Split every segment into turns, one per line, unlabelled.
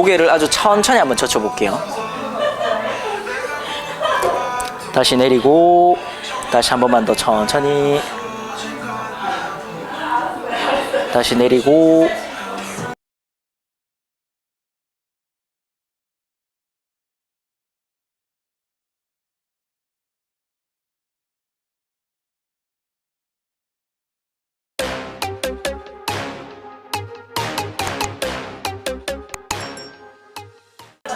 고개를 아주 천천히 한번 젖혀볼게요. 다시 내리고 다시 한 번만 더 천천히 다시 내리고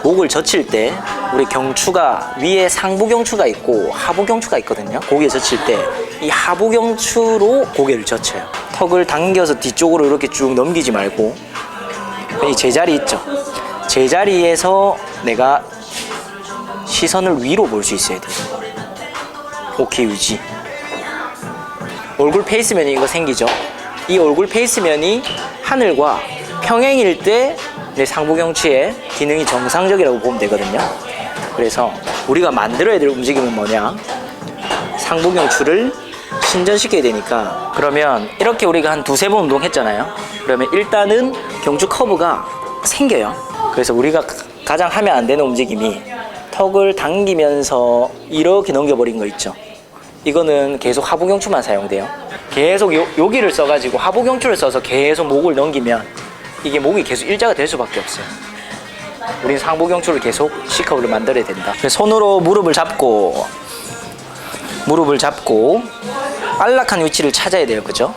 목을 젖힐 때 우리 경추가 위에 상부 경추가 있고 하부 경추가 있거든요. 고개 젖힐 때 이 하부 경추로 고개를 젖혀요. 턱을 당겨서 뒤쪽으로 이렇게 쭉 넘기지 말고 이 제자리 있죠. 제자리에서 내가 시선을 위로 볼 수 있어야 돼요. 오케이 유지. 얼굴 페이스면이 이거 생기죠. 이 얼굴 페이스면이 하늘과 평행일 때 내 상부경추의 기능이 정상적이라고 보면 되거든요. 그래서 우리가 만들어야 될 움직임은 뭐냐? 상부경추를 신전시켜야 되니까 그러면 이렇게 우리가 한 두세 번 운동했잖아요. 그러면 일단은 경추 커브가 생겨요. 그래서 우리가 가- 가장 하면 안 되는 움직임이 턱을 당기면서 이렇게 넘겨버린 거 있죠. 이거는 계속 하부경추만 사용돼요. 계속 요, 여기를 써가지고 하부경추를 써서 계속 목을 넘기면 이게 목이 계속 일자가 될 수밖에 없어요. 우린 상부경추를 계속 C컵을 만들어야 된다. 손으로 무릎을 잡고 무릎을 잡고 안락한 위치를 찾아야 돼요. 그죠?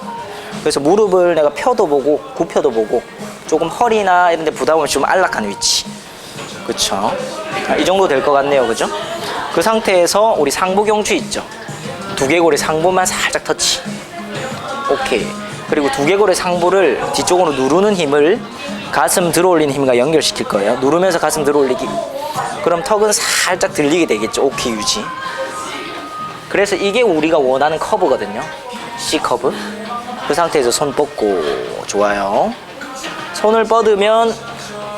그래서 무릎을 내가 펴도 보고 굽혀도 보고 조금 허리나 이런 데 부담 없이 좀 안락한 위치. 그쵸? 아, 이 정도 될 것 같네요. 그죠? 그 상태에서 우리 상부경추 있죠? 두개골의 상부만 살짝 터치. 오케이. 그리고 두개골의 상부를 뒤쪽으로 누르는 힘을 가슴 들어올리는 힘과 연결시킬 거예요. 누르면서 가슴 들어올리기. 그럼 턱은 살짝 들리게 되겠죠. 오케이 유지. 그래서 이게 우리가 원하는 커브거든요. C 커브. 그 상태에서 손 뻗고 좋아요. 손을 뻗으면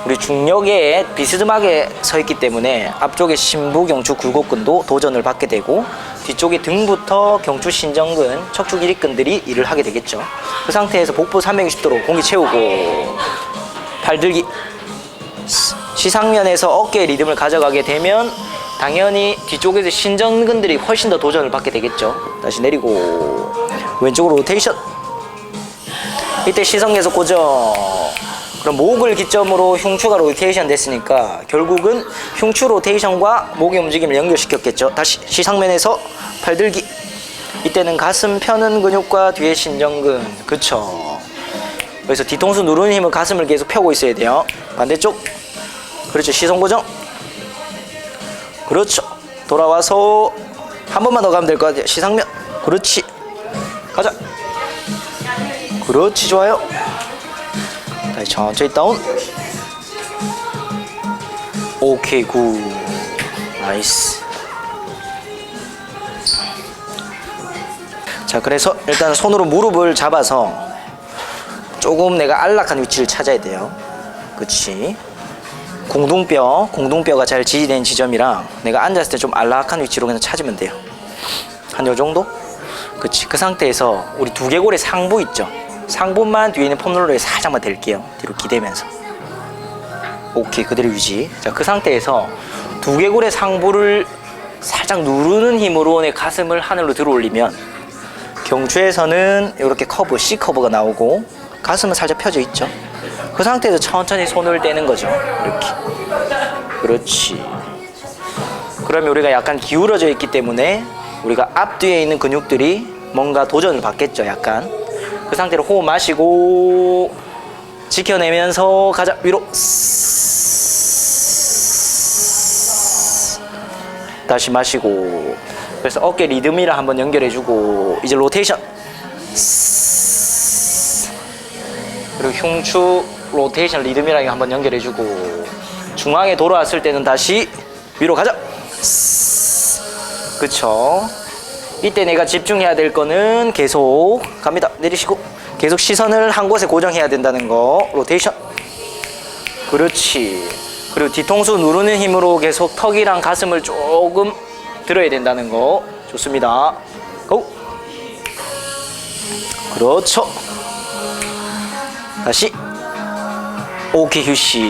우리 중력에 비스듬하게 서 있기 때문에 앞쪽에 신부 경추 굴곡근도 도전을 받게 되고 뒤쪽에 등부터 경추 신정근, 척추 기립근들이 일을 하게 되겠죠. 그 상태에서 복부 360도로 공기 채우고 팔 들기 시- 시상면에서 어깨의 리듬을 가져가게 되면 당연히 뒤쪽에서 신정근들이 훨씬 더 도전을 받게 되겠죠. 다시 내리고 왼쪽으로 로테이션. 이때 시선 계속 고정. 그럼 목을 기점으로 흉추가 로테이션 됐으니까 결국은 흉추 로테이션과 목의 움직임을 연결시켰겠죠. 다시 시상면에서 팔 들기. 이때는 가슴 펴는 근육과 뒤에 신정근. 그쵸. 그래서 뒤통수 누르는 힘은 가슴을 계속 펴고 있어야 돼요. 반대쪽. 그렇죠. 시선 고정. 그렇죠. 돌아와서 한 번만 더 가면 될 것 같아요. 시상면. 그렇지. 가자. 그렇지. 좋아요. 다시 천천히 다운. 오케이 굿. 나이스. 자, 그래서 일단 손으로 무릎을 잡아서 조금 내가 안락한 위치를 찾아야 돼요. 그치. 공둥뼈, 공둥뼈가 잘 지지된 지점이랑 내가 앉았을 때 좀 안락한 위치로 그냥 찾으면 돼요. 한 요 정도? 그치. 그 상태에서 우리 두개골의 상부 있죠? 상부만 뒤에 있는 폼롤러에 살짝만 댈게요. 뒤로 기대면서. 오케이. 그대로 유지. 자, 그 상태에서 두개골의 상부를 살짝 누르는 힘으로 내 가슴을 하늘로 들어 올리면 경추에서는 이렇게 커브, C 커브가 나오고 가슴은 살짝 펴져 있죠. 그 상태에서 천천히 손을 떼는 거죠. 이렇게. 그렇지. 그러면 우리가 약간 기울어져 있기 때문에 우리가 앞뒤에 있는 근육들이 뭔가 도전을 받겠죠. 약간. 그 상태로 호흡 마시고 지켜내면서 가자. 위로. 다시 마시고. 그래서 어깨 리듬이랑 한번 연결해주고. 이제 로테이션. 그리고 흉추 로테이션 리듬이랑 한번 연결해주고. 중앙에 돌아왔을 때는 다시 위로 가자. 그쵸 이때 내가 집중해야 될 거는 계속 갑니다. 내리시고 계속 시선을 한 곳에 고정해야 된다는 거. 로테이션. 그렇지. 그리고 뒤통수 누르는 힘으로 계속 턱이랑 가슴을 조금 들어야 된다는 거. 좋습니다. 고. 그렇죠. 다시. 오케이 휴식